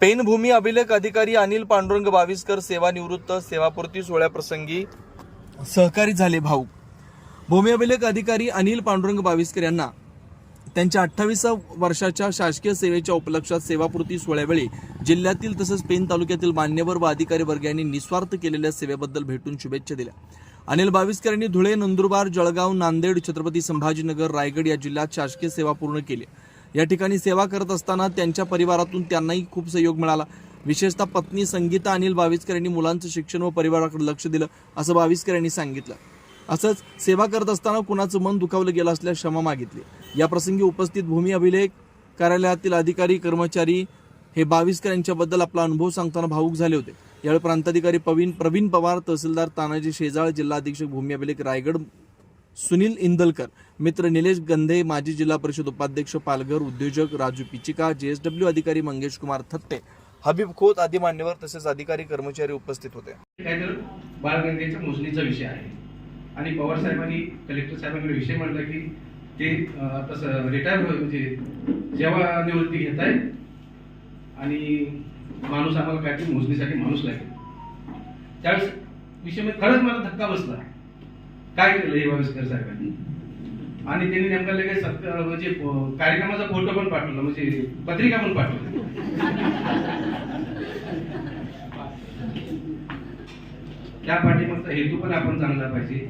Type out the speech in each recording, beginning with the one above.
Pen भूमी अभिलेख अधिकारी अनिल पांडुरंग बाविस्कर सेवानिवृत्त सेवापूर्ती सोहळ्याप्रसंगी सहकारी झाले भाऊक भूमी अभिलेख अधिकारी अनिल पांडुरंग बाविस्कर यांना त्यांच्या अठ्ठावीसा वर्षाच्या शासकीय सेवेच्या उपलक्षात सेवापूर्ती सोहळ्यावेळी जिल्ह्यातील तसंच पेन तालुक्यातील मान्यवर व अधिकारी वर्ग यांनी निस्वार्थ केलेल्या सेवेबद्दल भेटून शुभेच्छा दिल्या. अनिल बाविस्कर यांनी धुळे नंदुरबार जळगाव नांदेड छत्रपती संभाजीनगर रायगड या जिल्ह्यात शासकीय सेवा पूर्ण केली. या ठिकाणी सेवा करत असताना त्यांच्या परिवारातून त्यांनाही खूप सहयोग मिळाला. विशेषतः पत्नी संगीता अनिल बाविस्कर यांनी मुलांचं शिक्षण व परिवाराकडे लक्ष दिलं असं बाविस्कर यांनी सांगितलं. असंच सेवा करत असताना कुणाचं मन दुखावलं गेलं असल्यास क्षमा मागितली. या प्रसंगी उपस्थित भूमी अभिलेख कार्यालयातील अधिकारी कर्मचारी हे बाविस्कर यांच्याबद्दल आपला अनुभव सांगताना भावूक झाले होते. यावेळी प्रांताधिकारी प्रवीण प्रवीण पवार तहसीलदार तानाजी शेजाळ जिल्हा अधीक्षक भूमी अभिलेख रायगड सुनील इंदलकर मित्र निलेश गंधे माजी जिल्हा परिषद उपाध्यक्ष पालघर उद्योजक राजू पिचिका जेएसडब्ल्यू अधिकारी मंगेश कुमार थत्ते हबीब खोत आदी मान्यवर तसेच अधिकारी कर्मचारी उपस्थित होते. बालगंधेच्या मोजणीचा विषय आहे. आणि पवार साहेबांनी कलेक्टर साहेबांकडे विषय मांडला की ते अं, तसं रिटायर म्हणजे जेव्हा निवृत्ती घेत आहे आणि माणूस आम्हाला काय मोजणीसाठी माणूस लागेल. त्यावेळेस विषय खरंच मला धक्का बसला. काय केलं हे वावेस्कर साहेबांनी? आणि त्यांनी नेमका लगेच म्हणजे कार्यक्रमाचा फोटो पण पाठवला म्हणजे पत्रिका पण पाठवली. त्या पाठीमागचा हेतू पण आपण चांगला पाहिजे.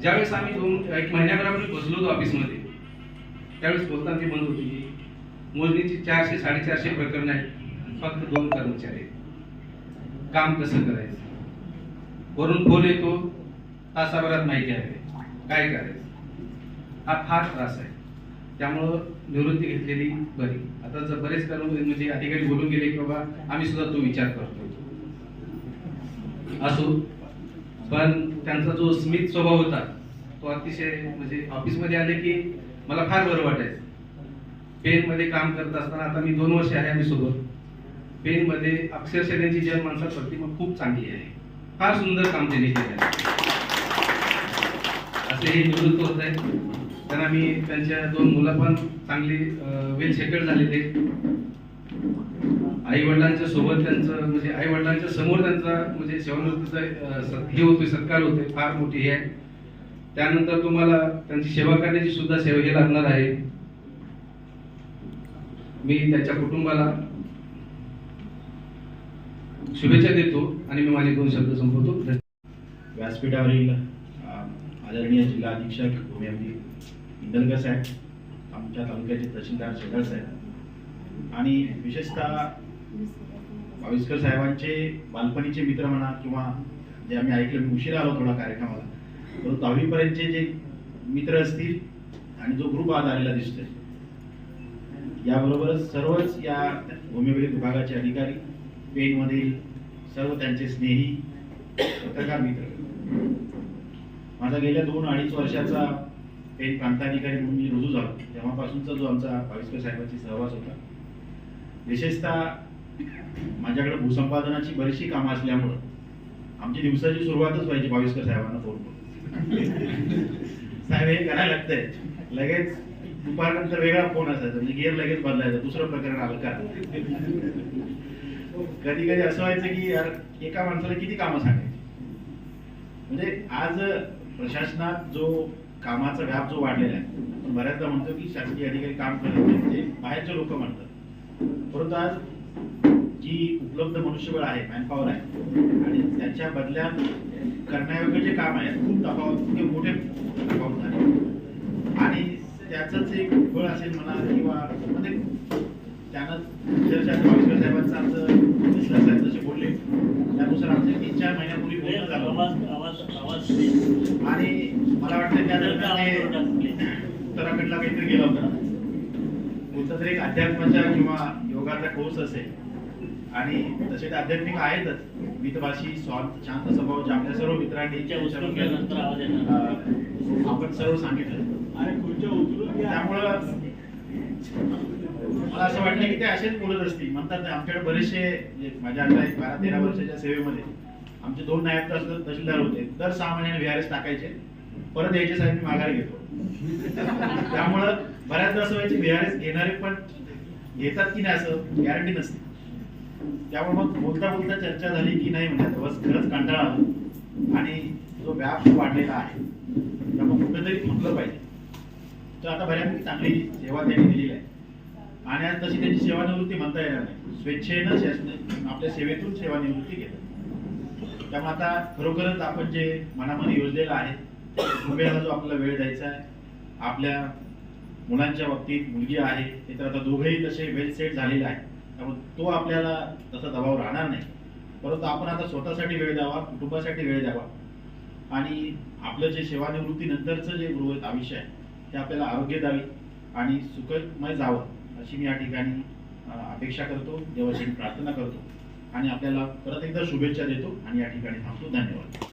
ज्यावेळेस आम्ही दोन एक महिन्याभर आपण बसलो होतो ऑफिसमध्ये त्यावेळेस बोलताना ती म्हणत होती की मोजणीची चारशे साडेचारशे प्रकरण आहेत फक्त दोन कर्मचारी काम कसं करायचं? वरून फोन येतो तासाभरात माहिती आहे. काय करायचं? हा फार त्रास आहे. त्यामुळं निवृत्ती घेतलेली बरी. आता जर बरेच कर्म म्हणजे अधिकारी बोलून गेले की बाबा आम्ही सुद्धा तो विचार करतो असो. पण त्यांचा जो स्मित स्वभाव होता तो अतिशय म्हणजे ऑफिसमध्ये आले की मला फार बरं वाटायचं. पेन मध्ये काम करत असताना आता मी दोन वर्ष आहे आम्ही सोबत पेन मध्ये अक्षरशः त्यांची जन माणसात प्रतिमा खूप चांगली आहे. फार सुंदर काम त्यांनी केलं आहे. असे हे निवृत्त होत आहेत. त्यांना मी त्यांच्या दोन मुलं पण चांगली वेल सेटल झालेले आई वडिलांच्या सोबत त्यांचं म्हणजे आई वडिलांच्या समोर त्यांचा म्हणजे सेवानिवृत्तीचा हे होतोय सत्कार होतोय फार मोठी हे आहे. त्यानंतर तुम्हाला त्यांची सेवा करण्याची सुद्धा सेवा हे लागणार आहे. मी त्याच्या कुटुंबाला शुभेच्छा देतो आणि मी माझे दोन शब्द संपवतो. व्यासपीठावरील आदरणीय जिल्हा अधीक्षक भूमी इंदलकर साहेब आमच्या तालुक्याचे तहसीलदार शेखर साहेब आणि विशेषतः बाविस्कर साहेबांचे बालपणीचे मित्र म्हणा किंवा जे आम्ही ऐकलं उशिरा आलो थोडा कार्यक्रमाला. परंतु दहावीपर्यंतचे जे मित्र असतील आणि जो ग्रुप आज आलेला दिसतोय याबरोबरच सर्वच या भूमिविलेख विभागाचे अधिकारी पेनमधील सर्व त्यांचे स्नेही पत्रकार मित्र. माझा गेल्या दोन अडीच वर्षाचा एक प्रांताधिकारी म्हणून मी रुजू झालो. तेव्हापासूनचा जो आमचा भाविस्कर साहेबांची सहवास होता. विशेषतः माझ्याकडे भूसंपादनाची बरीचशी कामं असल्यामुळं आमची दिवसाची सुरुवातच व्हायची भाविस्कर साहेबांना फोन करून. साहेब हे करायला लागतंय. लगेच दुपारनंतर वेगळा फोन असायचा. म्हणजे गिअर लगेच बदलायचा. दुसरं प्रकरण आलं का कधी कधी असं व्हायचं की यार एका माणसाला किती कामं सांगायची? म्हणजे आज प्रशासनात जो कामाचा व्याप जो वाढलेला आहे आपण बऱ्याचदा म्हणतो की शासकीय अधिकारी काम करत नाहीत, ते बाहेरचे लोक म्हणतात. परंतु आज जी उपलब्ध मनुष्यबळ आहे मॅनपॉवर आहे आणि त्याच्या बदल्यात करण्यायोग्य जे काम आहे खूप तफावत ते मोठे तफावत झाले. आणि त्याचंच एक फळ असेल म्हणा किंवा म्हणजे त्यानं अक्षरशः भाविस्कर साहेबांचं आमचं मिश्रा साहेब जसे बोलले त्यानुसार आमचं तीन चार महिन्यापूर्वी बोलणं झालं. आणि मला वाटतं त्या दरम्यान उत्तराखंडला काहीतरी गेला होता. कोणता तरी एक अध्यात्माच्या किंवा योगाचा कोर्स असेल. आणि तसे ते आध्यात्मिक आहेतच. मितभाषी स्वांत शांत स्वभावाचे आपल्या सर्व मित्रांनी आपण सर्व सांगितलं. त्यामुळं मला असं वाटलं की ते असेच बोलत असतील. म्हणतात आमच्याकडे बरेचसे जे माझ्या आता एक बारा तेरा वर्षाच्या सेवेमध्ये आमचे दोन नायब तहसील- तहसीलदार होते. दर सहा महिन्याने व्हीआरएस टाकायचे. परत यायचे साहेब मी माघार घेतो. त्यामुळं बऱ्याचदा असं व्हायचे व्हीआरएस घेणारे पण घेतात की नाही असं गॅरंटी नसते. त्यामुळे मग बोलता बोलता चर्चा झाली की नाही म्हणजे बस खरंच कंटाळा आला. आणि जो व्याप वाढलेला आहे त्यामुळे कुठेतरी थांबलं पाहिजे. तर आता बऱ्यापैकी चांगली सेवा त्यांनी दिलेली आहे. आणि आज तशी त्यांची सेवानिवृत्ती म्हणता येणार नाही. स्वेच्छेनं शासन आपल्या सेवेतून सेवानिवृत्ती घेतात. त्यामुळे आता खरोखरच आपण जे मनामध्ये योजलेलं आहे मुंबईला जो आपला वेळ द्यायचा आहे आपल्या मुलांच्या बाबतीत मुलगी आहे ते तर आता दोघेही तसे वेल सेट झालेले आहेत. त्यामुळे तो आपल्याला तसा दबाव राहणार नाही. परंतु आपण आता स्वतःसाठी वेळ द्यावा कुटुंबासाठी वेळ द्यावा. आणि आपलं जे सेवानिवृत्तीनंतरचं जे गृह आयुष्य आहे ते आपल्याला आरोग्य द्यावे आणि सुखमय जावं अशी मी या ठिकाणी अपेक्षा करतो. देवाशी प्रार्थना करतो. आणि आपल्याला परत एकदा शुभेच्छा देतो आणि या ठिकाणी थांबतो. धन्यवाद.